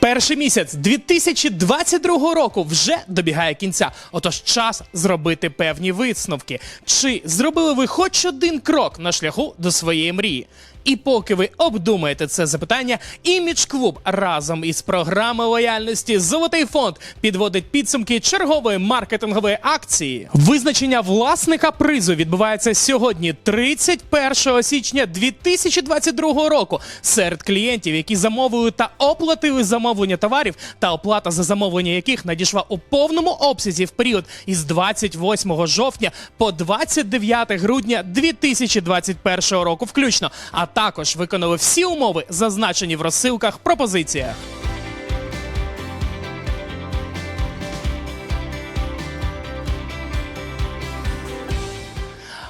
Перший місяць 2022 року вже добігає кінця. Отож, час зробити певні висновки. Чи зробили ви хоч один крок на шляху до своєї мрії? І поки ви обдумаєте це запитання, імідж клуб разом із програмою лояльності Золотий фонд підводить підсумки чергової маркетингової акції. Визначення власника призу відбувається сьогодні, 31 січня 2022 року. Серед клієнтів, які замовили та оплатили замовлення товарів, та оплата за замовлення яких надійшла у повному обсязі в період із 28 жовтня по 29 грудня 2021 року, включно, а також виконали всі умови, зазначені в розсилках пропозиціях.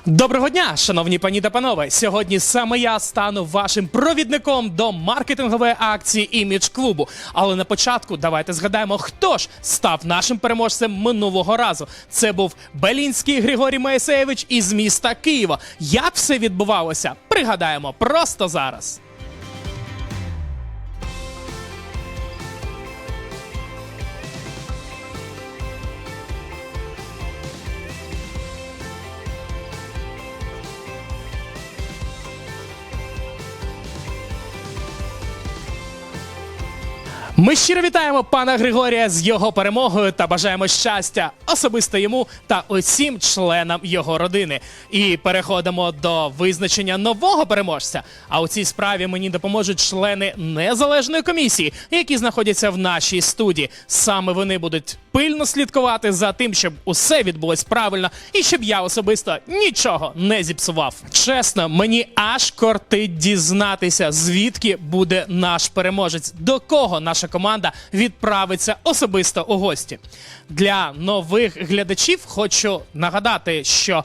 Доброго дня, шановні пані та панове. Сьогодні саме я стану вашим провідником до маркетингової акції імідж клубу. Але на початку давайте згадаємо, хто ж став нашим переможцем минулого разу. Це був Белінський Григорій Моєсеєвич із міста Києва. Як все відбувалося? Пригадаємо просто зараз. Ми щиро вітаємо пана Григорія з його перемогою та бажаємо щастя особисто йому та усім членам його родини. І переходимо до визначення нового переможця. А у цій справі мені допоможуть члени незалежної комісії, які знаходяться в нашій студії. Саме вони будуть пильно слідкувати за тим, щоб усе відбулось правильно, і щоб я особисто нічого не зіпсував. Чесно, мені аж кортить дізнатися, звідки буде наш переможець, до кого наша команда відправиться особисто у гості. Для нових глядачів хочу нагадати, що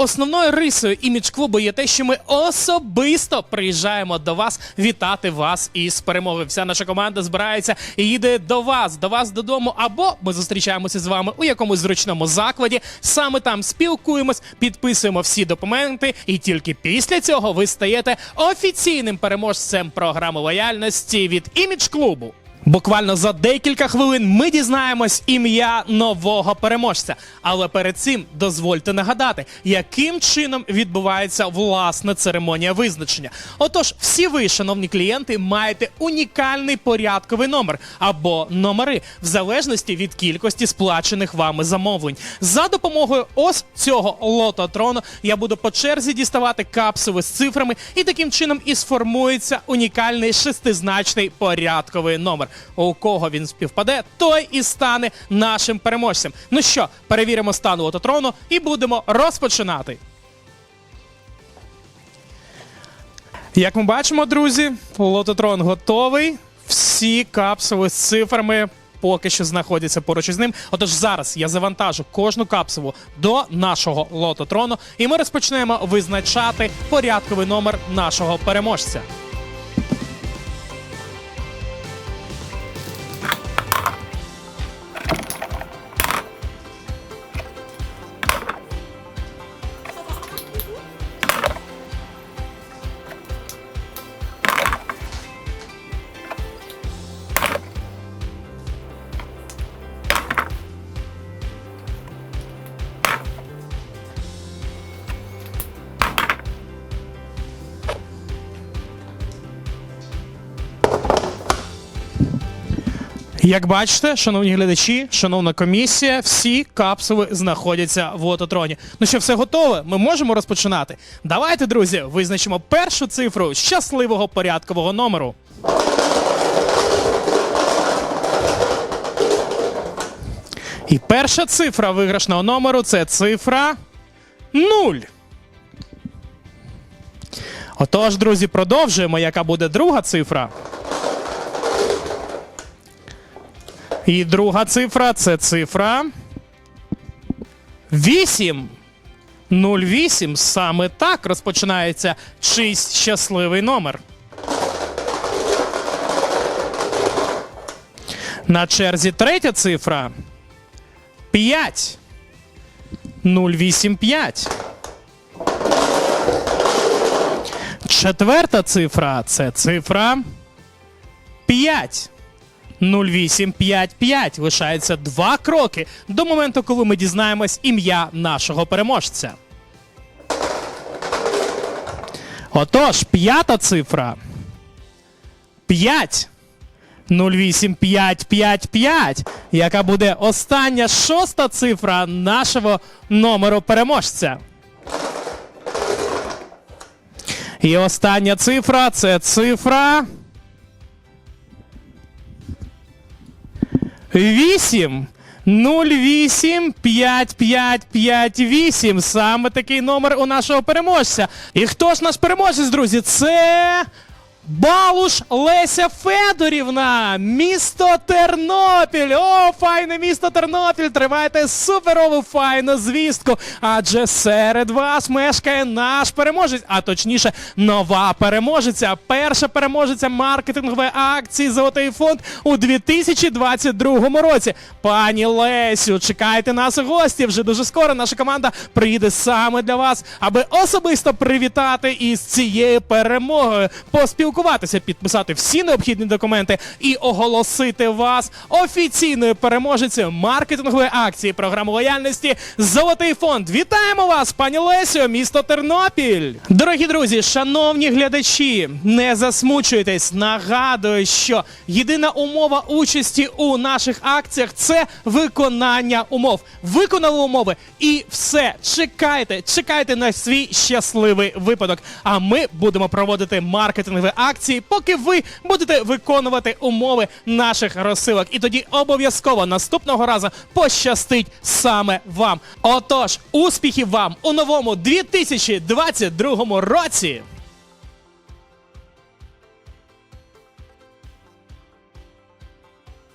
Основною рисою імідж клубу є те, що ми особисто приїжджаємо до вас вітати вас із перемогою. Вся наша команда збирається і їде до вас, до вас додому. Або ми зустрічаємося з вами у якомусь зручному закладі. Саме там спілкуємось, підписуємо всі документи, і тільки після цього ви стаєте офіційним переможцем програми лояльності від імідж клубу. Буквально за декілька хвилин ми дізнаємось ім'я нового переможця. Але перед цим дозвольте нагадати, яким чином відбувається власне церемонія визначення. Отож, всі ви, шановні клієнти, маєте унікальний порядковий номер або номери в залежності від кількості сплачених вами замовлень. За допомогою ось цього лототрону я буду по черзі діставати капсули з цифрами, і таким чином і сформується унікальний шестизначний порядковий номер. У кого він співпаде, той і стане нашим переможцем. Ну що, перевіримо стан лототрону і будемо розпочинати. Як ми бачимо, друзі, лототрон готовий. Всі капсули з цифрами поки що знаходяться поруч із ним. Отож, зараз я завантажу кожну капсулу до нашого лототрону, і ми розпочнемо визначати порядковий номер нашого переможця. Як бачите, шановні глядачі, шановна комісія, всі капсули знаходяться в лототроні. Ну що, все готове? Ми можемо розпочинати. Давайте, друзі, визначимо першу цифру щасливого порядкового номеру. І перша цифра виграшного номеру це цифра 0. Отож, друзі, продовжуємо, яка буде друга цифра. І друга цифра це цифра 8. 08. Саме так розпочинається чийсь щасливий номер. На черзі третя цифра 5. 085. Четверта цифра це цифра 5. 0855. Лишається два кроки до моменту, коли ми дізнаємось ім'я нашого переможця. Отож, п'ята цифра. 5. 08555, яка буде остання шоста цифра нашого номеру переможця. І остання цифра це цифра. 8. 085558. Саме такий номер у нашого переможця. І хто ж наш переможець, друзі? Це. Балуш Леся Федорівна, місто Тернопіль. О, файне місто Тернопіль. Тривайте суперову файну звістку. Адже серед вас мешкає наш переможець, а точніше, нова переможеця. Перша переможеця маркетингової акції Золотий фонд у 2022 році. Пані Лесю, чекайте нас у гості. Вже дуже скоро наша команда приїде саме для вас, аби особисто привітати із цією перемогою, поспілкуватися, підписати всі необхідні документи і оголосити вас офіційною переможецею маркетингової акції програми лояльності Золотий фонд. Вітаємо вас, пані Лесю, місто Тернопіль. Дорогі друзі, шановні глядачі, не засмучуйтесь. Нагадую, що єдина умова участі у наших акціях це виконання умов. Виконали умови і все. Чекайте, чекайте на свій щасливий випадок. А ми будемо проводити маркетингові акції, поки ви будете виконувати умови наших розсилок. І тоді обов'язково наступного разу пощастить саме вам. Отож, успіхів вам у новому 2022 році!